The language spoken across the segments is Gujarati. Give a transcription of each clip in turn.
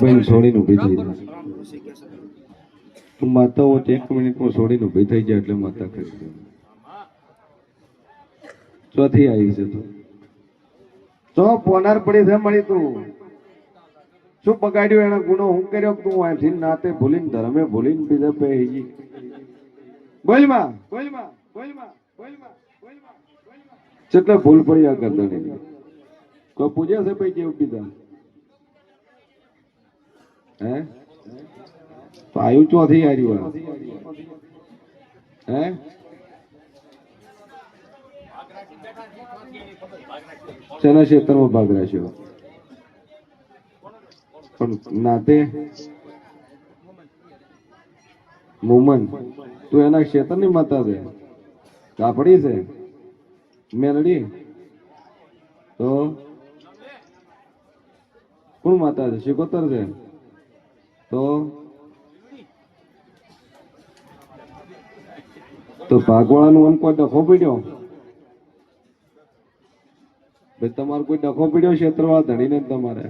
બેન છોડીને ઊભી થઈ જાય માતાઓ એક મિનિટમાં છોડીને ઊભી થઈ જાય એટલે માતા કરી ચોથી આવી છે તું. ચો, પોનાર પડી છે મળી તું. શું બગાડ્યું એનો ગુનો? હું કર્યો તું? અહીંથી નાતે ભૂલીને, ધર્મે ભૂલીને બીજા પે બોલમાં બોલમાં બોલમાં બોલમાં બોલમાં બોલમાં બોલમાં કેટલે ભૂલ પડી, આ ગરદણી કોઈ પૂજે છે ભાઈ જેવું પીધા હે? તો આયુ ચોથી આવ્યું આ? હે? શેના ક્ષેત્રમાં ભાગ રાખ્યો? પણ નાતે? મુમન. તું એના ક્ષેત્રની માતા છે. કાપડી છે. મેલડી. તો? કોણ માતા છે? શિકોતર છે. તો તો ભાગવાળાનું અન કોઈ ડખો પીડ્યો? તમારો કોઈ ડખો પીડ્યો ક્ષેત્રવાળા ધણીને તમારે?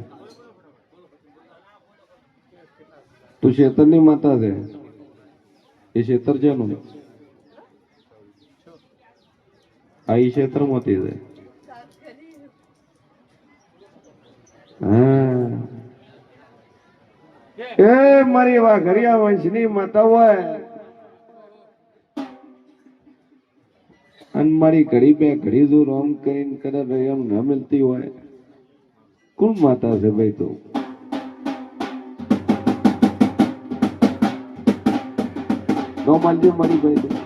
તું ક્ષેત્રની માતા છે. એ ક્ષેત્ર છે નું આ ક્ષેત્રમાંથી છે. હા. એ મારી વાઘરિયા વંશની માતા હોય. અને મારી ઘડી બે ઘડી જો રોમ કરીને કદાચ એમ ન મળતી હોય. કોણ માતા છે ભાઈ તો? નો માનજો મારી ભાઈ તું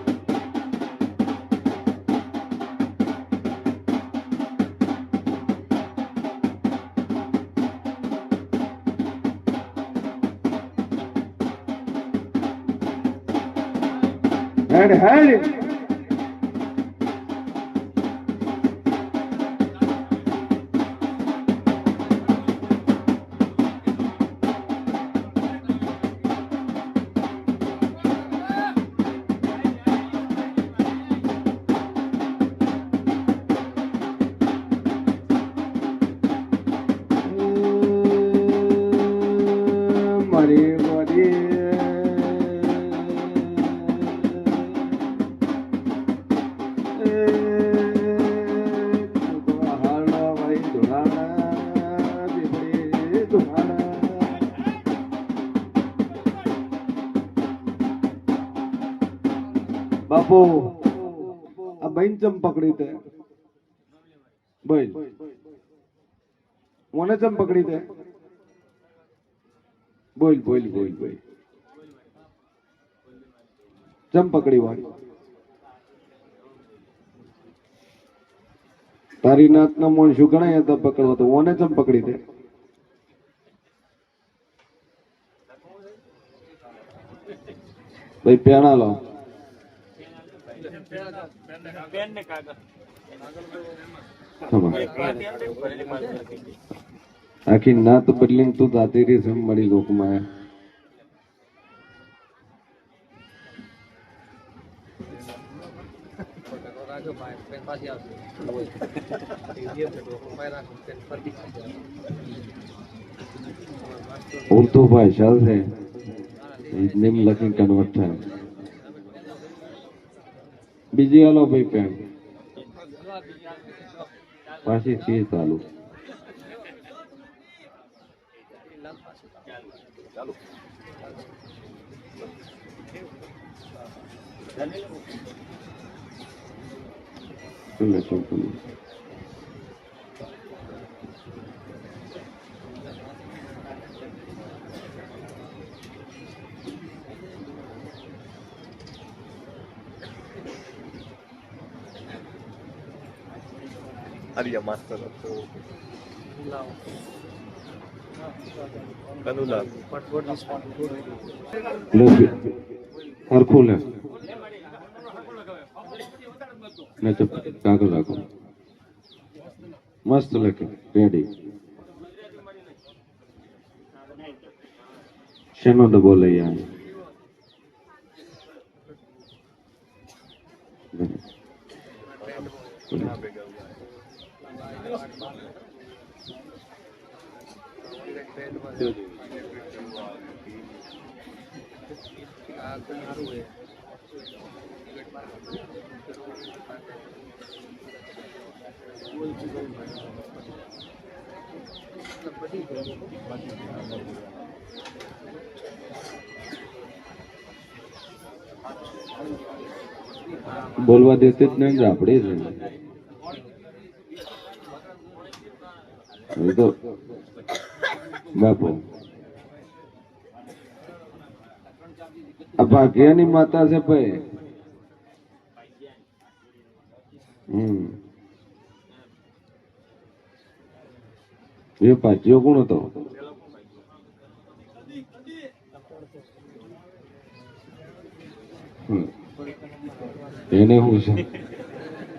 and it. બાપુ, આ બહેન ચમ પકડી તે? બોલ. મને ચમ પકડી તે? બોલ બોલ બોલ બોલ. ચમ પકડી વાળી તારી નાતના મોણ શું ગણાય હતા પકડવા તો ઓને ચમ પકડી દે ભાઈ, પેણા લો આખી નાત બદલીને તું જાતી રહી છે મારી લોકમાં ઉર્દુ ભાષા છે નિમ લખી કન્વર્ટ થાય. બીજી હાલો ભાઈ પેન પાછી છીએ ચાલુ. ચલો ચલો આર્ય માસ્ટર હતો કનુલા લે હરખું લે ને તો કાગળ રાખો મસ્ત લખે રેડી શેનો ડબ્બો લઈ આવે બોલવા દેતે જ નહીં આપણે એ તો બાપુ. આ ભાગ્યાની માતા છે ભાઈ. હમ. એ પાછો કોણ હતો? એને શું છે?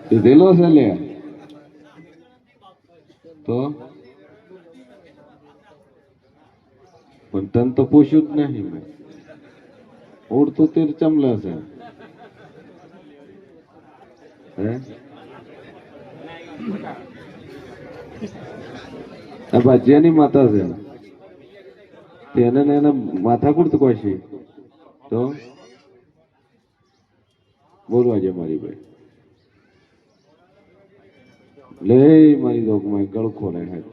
કીધેલો છે લે તો? પણ તન તો પૂછ્યું જ નહીં મેં. ઉડતું તીર ચમલા છે. હે? ભાજ્યાની માતા છે. તેને ને એને માથા કુડત કોઈ તો? બોલવા જે મારી ભાઈ. લે મારી દોકમાં ગળ ખોલે હે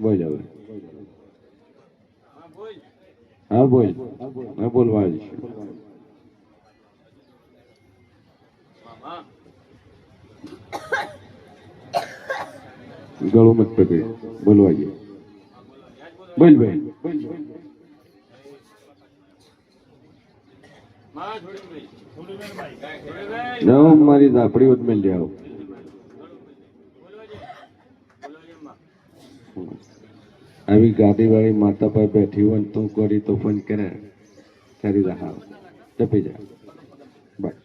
બોલ હવે. હા બોલ હા બોલવા જ ગળું મત પકડી બોલવા જે બોલ ભાઈ જાઓ મારી ઝાપડી વધ મેલ આવી ગાદીવાળી માતા પર બેઠી હોય તું કરી તો ફોન કરે. કરી રાહ ટપી જા. બસ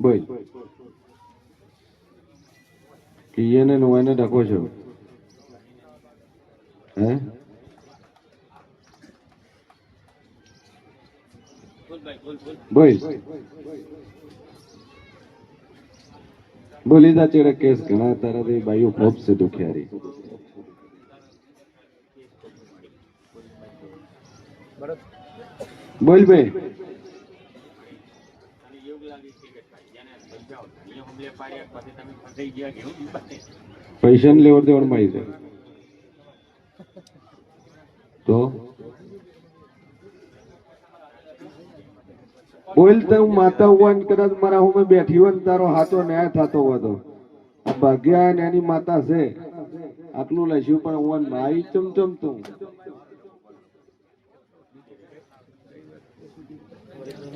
બોલ. કિયને નવાને ડકો છો? હે? બોલ. બોલી દા ચેડે કેસ ઘણા તારાથી બાઈઓ ખૂબ છે દુખિયારી. બોલ ભાઈ પૈસા ને લેવડ દેવડમાં છે તો? બોલ તો માતા હોય ને કદાચ મારા હું બેઠી હોય તારો હાથો ન્યાય થતો હોય તો ભાગ્યા ને એની માતા છે. આટલું લઈશું પણ હું માઈ ચમચમ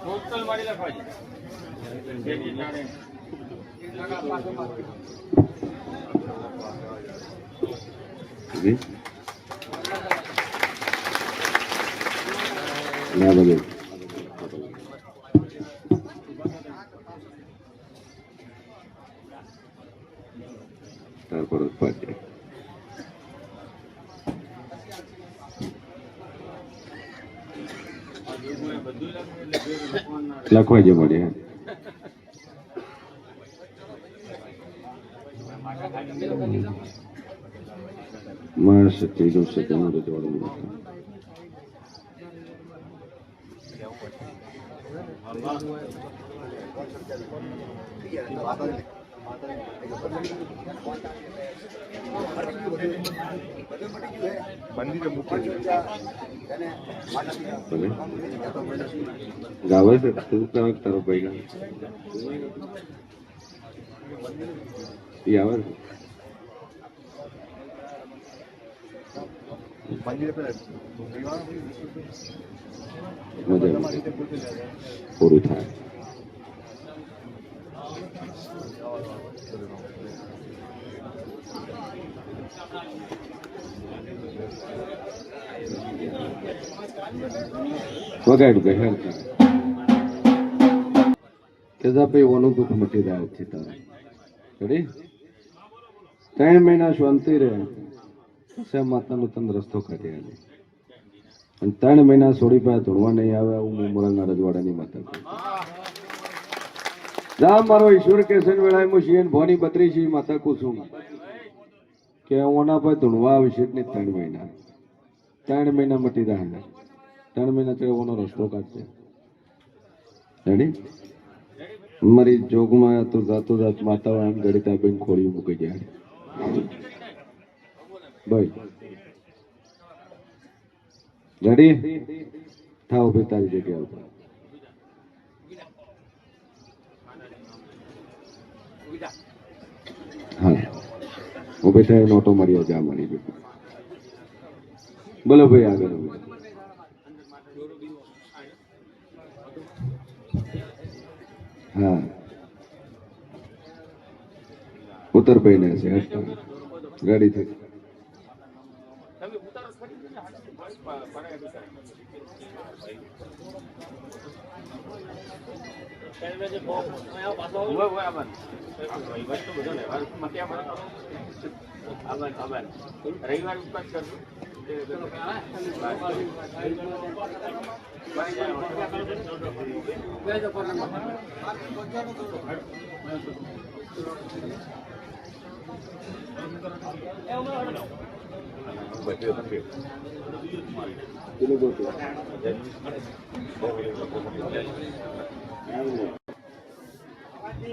ટોટલ મારી લખવા છે. જેની જાણે જી ના બધું તારપર ઉત્પાદ્ય લખવા જે મળે માણસ ત્રીજો છે તેનું તો જોડવું ભલે ગાવે છે તું કંઈક તારો ભાઈ ગાવે ઈ આવે છે મજા આવે. પૂરું થાય વગાડ્યું કે હેર કેદા ઓનું દુઃખ મટી જાય છે તારે ત્રણ મહિના શાંતિ રહે સે માતાનો તને રસ્તો કાઢી આલે અને ત્રણ મહિના સોડી પાસે ધોળવા નહીં આવે હું મોરલના રજવાડાની માતા જા મારો ઈશ્વર કેશન છે વેળાએ હું શિયન ભોની બત્રી છે માતા કુસુમ કે ઓના પાસે ધૂણવા આવશે નહીં ત્રણ મહિના. ત્રણ મહિના મટી જાય ત્રણ મહિના ચડે ઓનો રસ્તો કાઢશે. રેડી મારી જોગમાં તો જાતો જાત માતા એમ ગળીતા બેન ખોડી મૂકી જાય ભાઈ. રેડી થાવ ભાઈ તારી જગ્યા ઉપર. હા. ઊભી થાય નોટો મળ્યો જા મળી ગયો બોલો ભાઈ આગળ. હા. ઉત્તર ભાઈ ને છે ગાડી ગાડીથી તમે ઉતારો ફરી ને હાથ બસ પ- પરાય બિચારા. ઊભો, ઊભો, આભાર. ભાઈ, વસ્તુ બધો ને, વાર મટી આભાર. આભાર, આભાર. રવિવાર બધું. બાય જાય.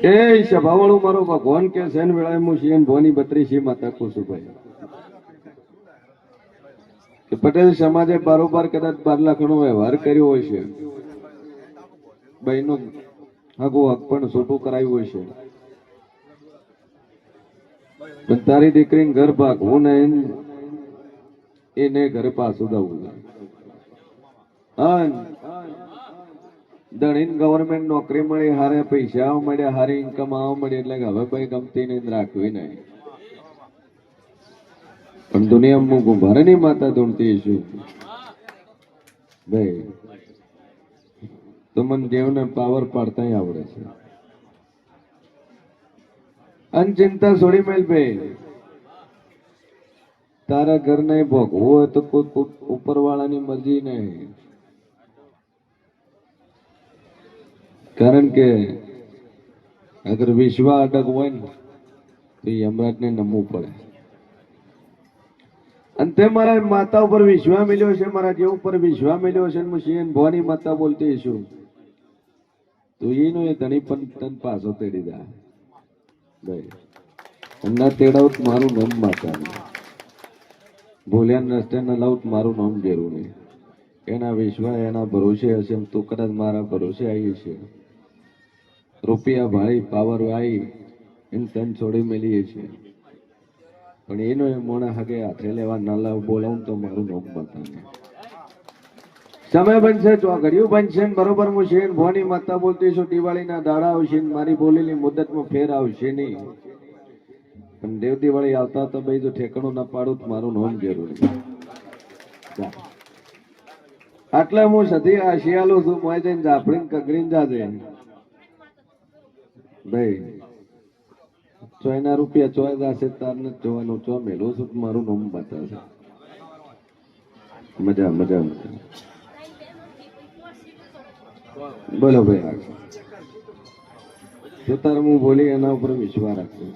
એ સભાવાળું મારો ભગવાન કે સેન વેળાએ હું શિયન ભવાની બત્રીસી માતા કુસુભાઈ પટેલ સમાજે બારોબાર કદાચ બાર લાખનો વ્યવહાર કર્યો હોય છે. બહેનો હગો હક પણ છૂટું કરાયું હોય છે. પણ તારી દીકરીને ઘર ભાગવું ને એને ઘરે પાછું દઉં અન ગવર્મેન્ટ નોકરી મળી, હારે પૈસા મળ્યા, હારી ઇન્કમ આવવા મળી એટલે હવે ભાઈ ગમતી નહીં રાખવી નહીં. પણ દુનિયામાં હું નહીં માતા ધૂણતી છું. ભાઈ, તો મને દેવને પાવર પાડતા આવડે છે. અનચિંતા છોડી મેલ ભાઈ. તારા ઘર નહીં ભોગવું હોય તો કોઈ ઉપર વાળાની મરજી નહીં. કારણ કે અગર વિશ્વા અટક હોય ને, તો યમરાજને નમવું પડે. અને તે મારા માતા ઉપર વિશ્વા મળ્યો છે, મારા જેવ ઉપર વિશ્વા મળ્યો છે હું શિયન ભવાની માતા બોલતી છું, તો એનો એ ધણી પણ તન પાછો તેડી દા. ભાઈ એમના તેડાવ મારું નામ માતા ભૂલ્યા રસ્તે ન લાવું મારું નામ જરૂર નહીં. એના વિશ્વા એના ભરોસે હશે તું કદાચ મારા ભરોસે આવી છે રૂપિયા ભાઈ પાવર વાઈ એમ તન છોડી મેલીએ છીએ. પણ એનો એ મોણા હગે હાથે લેવા ન લાવ, બોલાવું તો મારું નામ બતાવે. સમય બનશે ચોકડિયું બનશે બરોબર હું છે ભોની માતા બોલતી છું, દિવાળીના દાડા આવશે મારી બોલેલી મુદતમાં ફેર આવશે નહીં. પણ દેવ દિવાળી આવતા તો ભાઈ જો ઠેકાણું ના પાડું તો મારું નોમ જરૂરી એટલે હું સધી આ શિયાળું છું મોય જઈને જાફડીને કગરીને જાજે ભાઈ, ચોયના રૂપિયા ચોય દાસે તારને જોવાનું ચો મેલું છું મારું નોમ બતાવશે મજા મજા બોલો ભાઈ. આગળ જો તાર હું બોલી એના ઉપર વિશ્વાસ રાખું?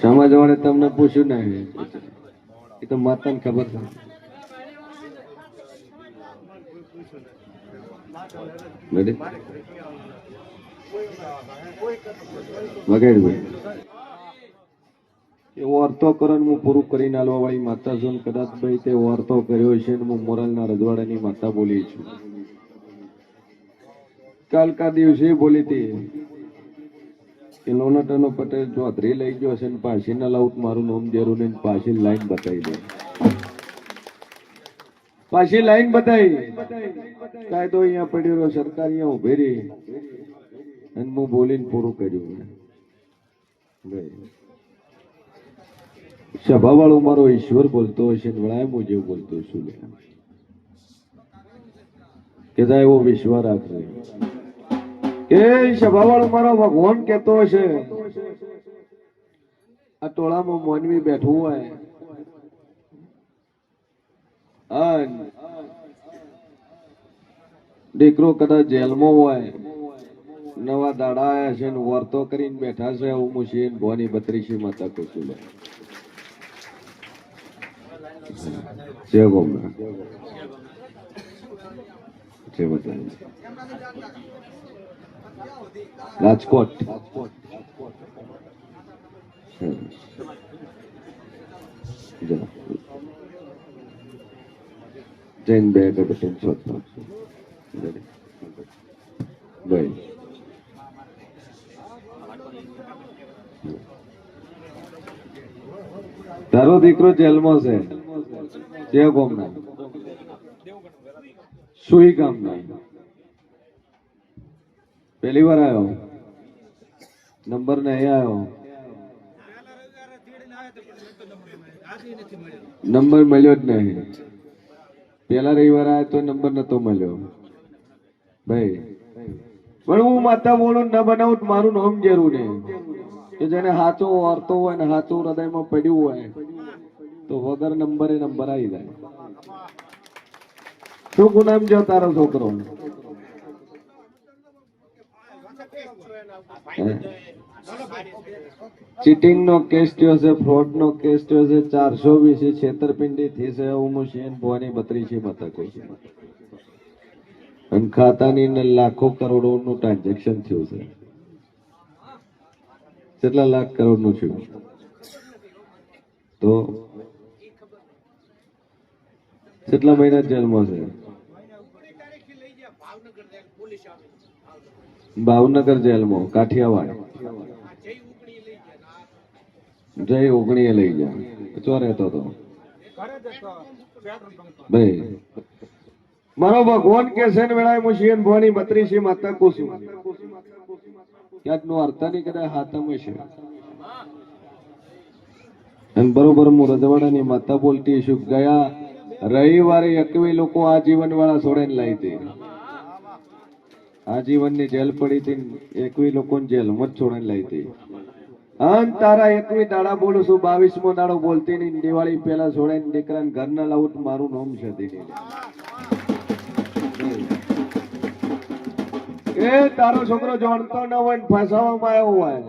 સમાજ વાળે તમને પૂછ્યું ને એ તો માતા ને ખબર છે. અર્થો કરણ હું પૂરું કરીને આલવા વાળી માતા છું કદાચ ભાઈ તે અર્થો કર્યો છે ને હું મોરલના રજવાડાની માતા બોલી છું. કાલ કા દિવસે બોલી હતી કે લોનાટાનો પટેલ ચોધરી લઈ ગયો છે ને પાછી ના લાઉટ મારું નામ જરૂર ને પાછી લાઈન બતાવી દે. પાછી લાઈન બતાવી. કાયદો અહીંયા પડ્યો રહ્યો, સરકાર અહીંયા ઊભી રહી. અને હું બોલીને પૂરું કર્યું. સભા વાળો મારો ઈશ્વર બોલતો હશે ને વળાય હું જેવું બોલતો છું કેતા એવો વિશ્વાસ રાખજે. એ સભાવાળો મારો ભગવાન કેતો હશે. આ ટોળામાં મોનવી બેઠું હોય. દીકરો કદાચ જેલમાં હોય. નવા દાડા આવ્યા છે ને વર્તો કરીને બેઠા છે, હું મુશીન ભોની બત્રીસી માતા કુસુલે જય ગોમના જય બધાને. રાજકોટ. જૈન બે અગરબત્તી તારો દીકરો જેલમાં છે જે ગામના સુઈ ગામના પહેલી વાર આવ્યો નંબર નહીં આવ્યો નંબર મળ્યો જ નહીં. પેલા રવિવાર આવ્યો તો નંબર નતો મળ્યો. ભાઈ, પણ હું માતા બોલું ન બનાવું મારું નામ જરૂર નહીં કે જેને હાચો વાર્તો હોય ને હાચું હૃદયમાં પડ્યું હોય, તો વગર નંબરે નંબર આવી જાય. શું ગુનામ જો તારો છોકરો? ચીટિંગ નો કેસ થયો છે ફ્રોડ નો કેસ થયો છે, ચારસો વીસ છેતરપિંડી થઈ છે, હું મુશીન ભવાની બત્રીસી મથકો છે. અને ખાતાની અંદર લાખો કરોડો નું ટ્રાન્ઝેક્શન થયું છે. કેટલા લાખ કરોડનું થયું? તો? કેટલા મહિના જેલમાં છે? ભાવનગર જેલમાં, કાઠિયાવાડ. જય ઓગણીએ લઈ ગયા. ચો રહેતો હતો ભાઈ, મારો ભગવાન કે છે વેળાએ મુશિયન ભવાની બત્રીસી માતા કુસુમ ક્યાંક નો અર્થ નહીં કદાચ હાથમ હશે અને બરોબર હું રજવાડાની માતા બોલતી છું ગયા. રવિવારે એકવી લોકો આ જીવન વાળા છોડે લાવી હતી. આ જીવનની જેલ પડી હતી એકવી લોકો જેલમાં જ છોડીને લઈ હતી. અન તારા એકવી દાડા બોલું છું, બાવીસમો દાડો બોલતી નહીં, દિવાળી પહેલા છોડાઈને દીકરાને ઘર ના લાવું મારું નામ છે દીદી એ તારો છોકરો જાણતો ન હોય ફસાવામાં આવ્યો હોય.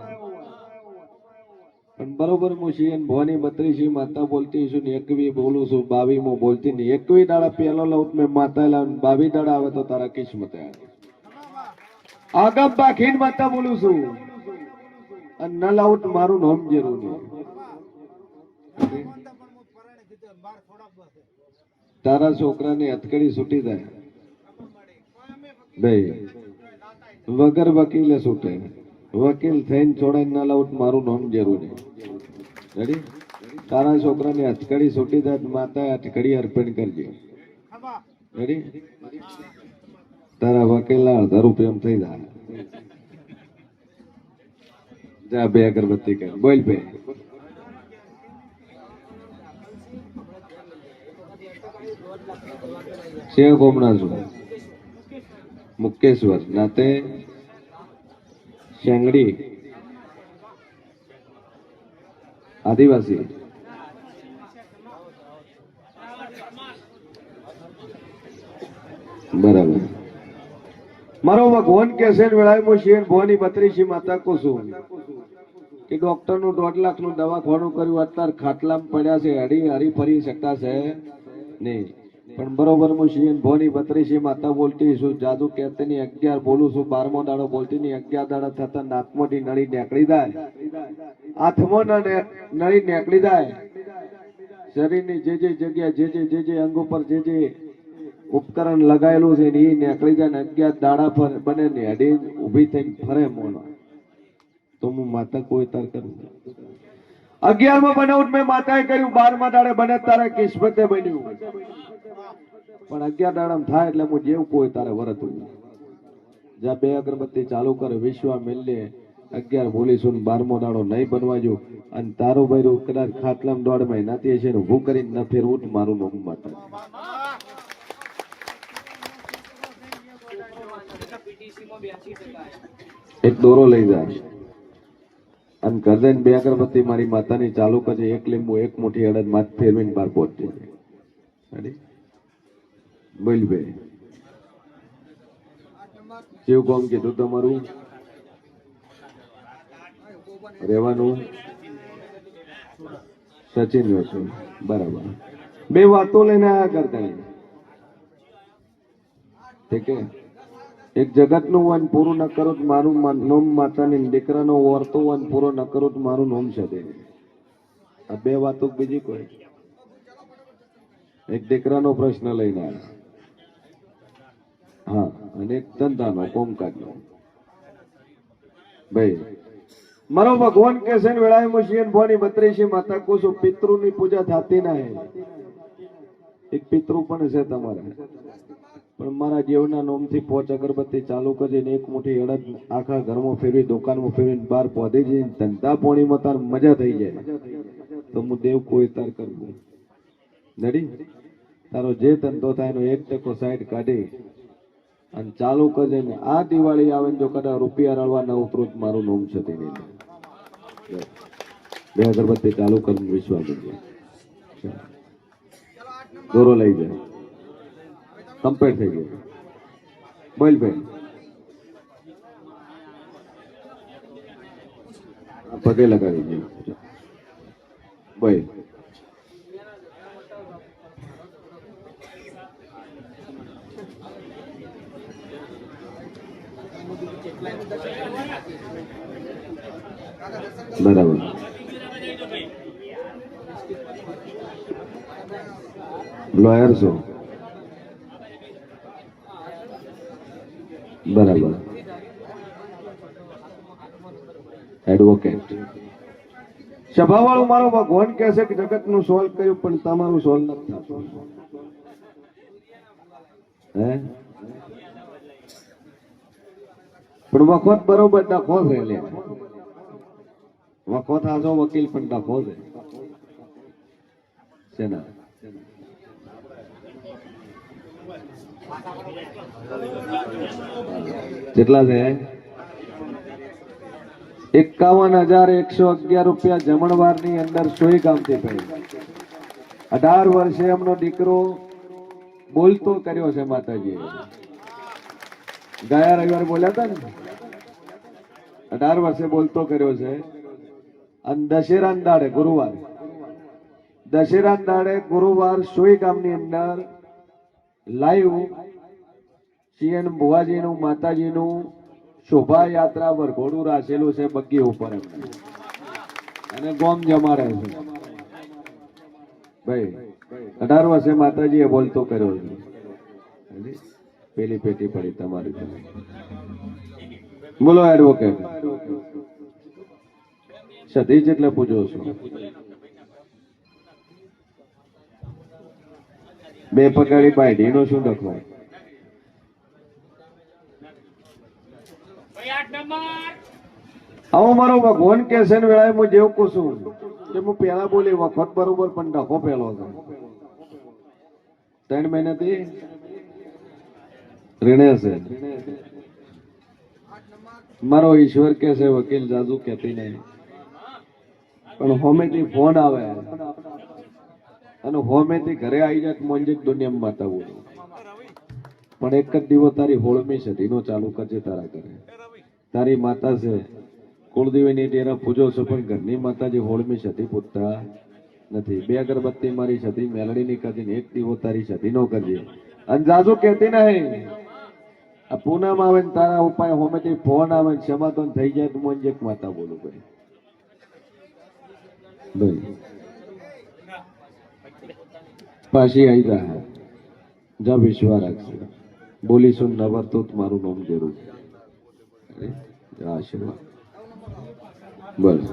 પણ બરોબર હું છીએ ભવાની બત્રીસી માતા બોલતી છું ને એકવી બોલું છું બાવી માં બોલતી નહીં એકવી દાડા પહેલો લઉં મેં માતા લાવ બાવી દાડા આવે તો તારા કિસ્મતે આવે. આગમ બાખીન માતા બોલું છું. અને ન લાઉટ મારું નામ જરૂર તારા છોકરાની હથકડી છૂટી જાય. ભાઈ વગર વકીલે છૂટે. વકીલ થઈને છોડે ન લાઉટ મારું નામ જરૂરી રેડી તારા છોકરાની હથકડી છૂટી જાય માતા હથકડી અર્પણ કરજે. રેડી તારા વકીલના અડધા રૂપિયા થઈ જાય. જા, બે અગરબત્તી કર. બોલ બે. ગોમના છું મુકેશ્વર નાતે શેંગડી. આદિવાસી. બરાબર. મારો ભગવાન કે છે હું શેર ભવાની બત્રીસી માતા કુસુમ કે ડોક્ટરનું દોઢ લાખનું દવાખાનું કર્યું અત્યારે ખાટલામાં પડ્યા છે હરી હરી ફરી શકતા છે નહીં. પણ બરોબર હું શિયન ભોની બત્રીસી માતા બોલતી છું જાદુ કહેતી ની અગિયાર બોલું છું, બારમો દાડો બોલતી ની અગિયાર દાડા થતા નાકમાંથી નળી નીકળી જાય. હાથમાં નળી નીકળી જાય. શરીરની જે જે જગ્યા જે જે જે જે અંગ ઉપર જે જે ઉપકરણ લગાયેલું છે ને એ નીકળી જાય ને અગિયાર દાડા પર બને ને અડી ઊભી થઈને ફરે મોનો. તો હું માતા કોઈ તાર કરું. અગિયારમાં બનાવું મેં માતાએ કર્યું, બારમા દાડે બને તારે કિસ્મતે બન્યું. પણ અગિયાર દાડામાં થાય એટલે હું જેવું કોઈ તારે વરતું જ્યાં બે અગરબત્તી ચાલુ કરે, વિશ્વા મેલ્લે, અગિયાર બોલીશું બારમો દાડો નહીં બનવા જો અને તારું ભાઈ કદાચ ખાટલામ દોઢ મહિનાથી હશે ઊભું કરીને ન જ મારું નું માતા. એક દોરો લઈ જાય અને ગરદન બે અગરબત્તી મારી માતાની, ચાલુ કરજે. એક લીંબુ, એક મુઠ્ઠી અડદ માથ ફેરવીને બહાર પહોંચી જાય કેવું કોમ કીધું તમારું? રહેવાનું? સચિન વેસુ બરાબર. બે વાતો લઈને આયા કરતા ઠીક હે? એક જગતનું વન પૂરું ન કરું તો મારું નોમ માતાની દીકરાનો વર્તો વન પૂરો ન કરો તો મારું નોમ છે આ બે વાતો બીજી કોઈ? એક દીકરાનો પ્રશ્ન લઈને આવ્યા. હા, અને એક ધંધાનો, કોમકાજનો. ભાઈ, મારો ભગવાન કે છે વેળાએ મુશિયન ભવાની બત્રીસી માતા કોસો પિતૃની પૂજા થતી ના એક પિતૃ પણ છે તમારે. પણ મારા દેવના નોમથી પોચ અગરબત્તી ચાલુ કરીને એક મુઠ્ઠી અડદ આખા ઘરમાં ફેરવી દુકાનમાં ફેરવીને બહાર પોધી જઈને ધંધા પોણીમાં તાર મજા થઈ જાય. તો હું દેવ કોઈ તાર કરવું નડી તારો જે ધંધો થાય એનો એક ટકો સાઈડ કાઢી અને ચાલુ કરજે ને આ દિવાળી આવે ને જો કદાચ રૂપિયા રળવા ન ઉતરું મારું નોમ છે અંદર. બે અગરબત્તી ચાલુ કરીને વિશ્વાસ દોરો લઈ જાય. કમ્પ્લીટ થઈ ગયું. બોલ બેન પગે લગાવી દે. બોલ. બરાબર. લોયર છો? બરાબર. એડવોકેટ સભાવાળો મારો ભગવાન કહે છે કે જગતનું સોલ્વ કર્યું, પણ તમારું સોલ્વ નથી હે? પણ વખત બરોબર ડખો છે લે. વખત આજો વકીલ, પણ ડખો છે. શેના કેટલા છે? એકાવન હજાર એકસો અગિયાર રૂપિયા જમણવારની અંદર સોઈ ગામથી પડી. અઢાર વર્ષે એમનો દીકરો બોલતો કર્યો છે માતાજી ગયા રવિવારે બોલ્યા હતા ને? અઢાર વર્ષે બોલતો કર્યો છે. અને દશેરા દાડે, ગુરુવાર. દશેરા દાડે ગુરુવાર સોઈ ગામની અંદર લાઈવ સીએન ભુવાજીનું, માતાજીનું શોભાયાત્રા વરઘોડું રાખેલું છે બગ્ગી ઉપર એમને અને ગોમ જમાડે છે. ભાઈ, અઢાર વર્ષે માતાજીએ બોલતો કર્યો છે. પેલી પેટી પડી તમારી. બોલો એડવોકેટ સતીશ એટલે પૂજો છો. બે પગાડી બાયડી નો શું લખવાય આવો મારો ભગવાન કે છે વેળાએ હું જેવું છું. કે હું પેલા બોલી, વખત બરોબર, પણ ડખો પેલો હતો. ત્રણ મહિનાથી રીણે છે. મારો ઈશ્વર કે છે, વકીલ જાદુ કેતી નહીં. પણ હોમેથી ફોન આવે. અને હોમેથી ઘરે આવી જાય મોંજે દુનિયામાં માતા બોલું પણ એક જ દિવસ તારી હોળમી સદીનો ચાલુ કરજે તારા ઘરે. તારી માતા છે. કુળદેવીની ટેરા પૂજો છો, પણ ઘરની માતાજી હોળમી સતી પૂજતા નથી. બે અગરબત્તી મારી છતી મેલડીની કરજે એક દીવો તારી સતીનો કરજે. અંજાજો કહેતી નહીં, આ પૂનામાં આવે ને તારા ઉપાય હોમેથી ફોન આવે ને સમાધાન થઈ જાય તો મને એક માતા બોલું ભાઈ. ભાઈ. પાછી આવી રહ્યા જા વિશ્વા રાખશે બોલીશું નવર તો મારું નામ જરૂર જા આશીર્વાદ બસ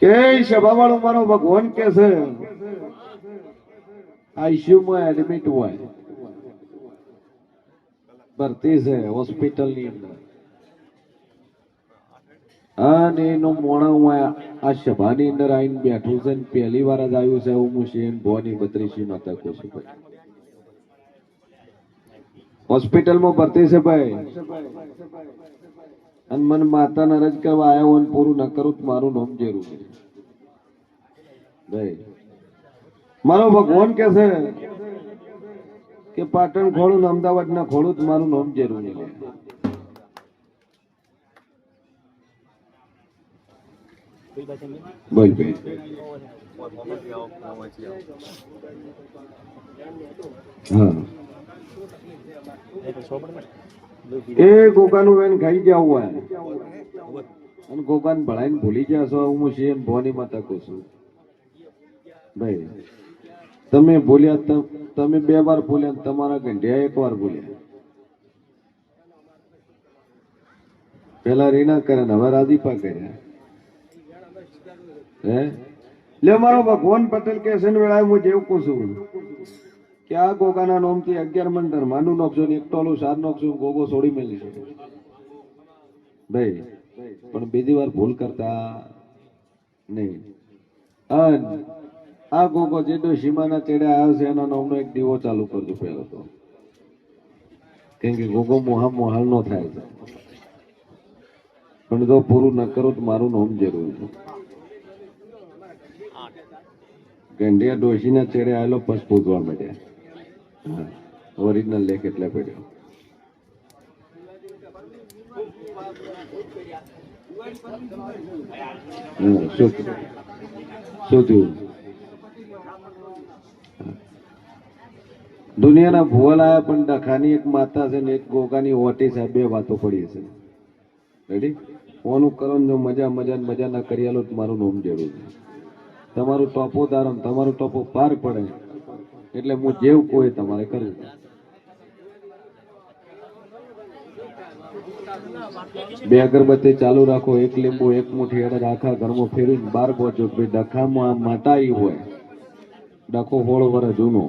કે સભાવાળો મારો ભગવાન કે છે? આઈસીયુમાં એડમિટ હોય ભરતી છે હોસ્પિટલની અંદર અને એનું મોણા હું આ સભાની અંદર આવીને બેઠું છે ને પહેલી વાર જ આવ્યું છે હું શેન ભવાની બત્રીસી માતા કહું છું ભાઈ હોસ્પિટલમાં ભરતી છે ભાઈ. અને મને માતા રજ કરવા આવ્યો હોય પૂરું ન કરું મારું નામ જરૂર છે. ભાઈ. મારો ભગવાન કે છે કે પાટણ ખોળું અમદાવાદ ના ખોળું મારું નામ છે બોલ હા. એ ગોગાનું બેન ખાઈ ગયા હોય અને ગોકાન ભળાઈને ભૂલી છો હું શિયન ભવાની માતા કહું છું. ભાઈ, તમે ભૂલ્યા તમે બે વાર ભૂલ્યા તમારા ગંઢિયા એક વાર ભૂલ્યા. પેલા રીના કર્યા ને હવે રાજીપા કર્યા હે? લે મારો ભગવાન પટેલ કે વેળાએ હું જેવું કહું છું. કે આ ગોગાના નોમથી અગિયાર મણ ધર્માનું નોખશો એક ટોલું સાર નોખજો, ગોગો છોડી મેલી છે ભાઈ, પણ બીજી વાર ભૂલ કરતા નહીં. અન આ ગોગો જે તો સીમાના ચેડે આવ્યો છે, એના નામનો એક દીવો ચાલુ કરજો પહેલો તો. કેમ કે ગોગો મોહા મોહાલ નો થાય છે. પણ જો પૂરું ન કરો તો મારું નામ જરૂર છે. ગંઢિયા ડોશીના ચેડે આવેલો પશ પૂજવા માંડ્યા હા ઓરિજિનલ લેખ એટલે પડ્યો. દુનિયાના ભૂવલ આવ્યા પણ ડખાની એક માતા છે ને એક ગોગાની ઓટી છે, બે વાતો પડી છે રેડી ફોન કરો ને જો મજા મજા મજા ના કરી આલો મારું નોમ જરૂર તમારું ટોપો ને તમારું ટોપો પાર પડે. એટલે હું જેવું કોઈ તમારે કરવું બે અગરબત્તી ચાલુ રાખો, એક લીંબુ, એક મુઠ્ઠી, અડદ, આખા ઘરમાં ફેરવીને બાર પહોંચો ભાઈ ડખામાં માતાઈ હોય. ડખો હોળ વર જૂનો.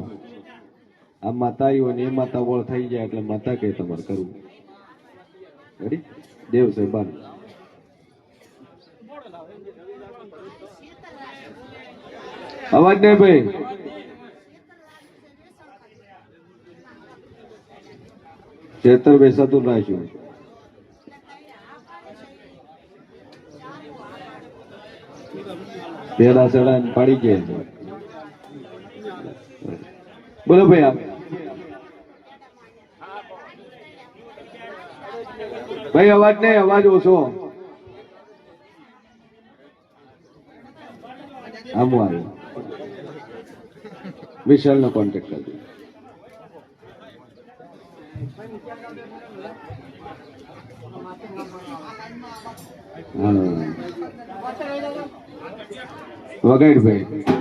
આ માતાઈ હોય ને એ માતા વળ થઈ જાય એટલે માતા કે તમારે કરવું. રેડી દેવ સાહેબ અવાજ નહીં ભાઈ. ખેતર બેસાતું નાખ્યું પેલા સડા પાડી ગયા બોલો ભાઈ આપ. ભાઈ, અવાજ નહીં, અવાજ ઓછો. આમ આવ્યો વિશાલ નો કોન્ટેક્ટ કરજો હા વગાડ ભાઈ.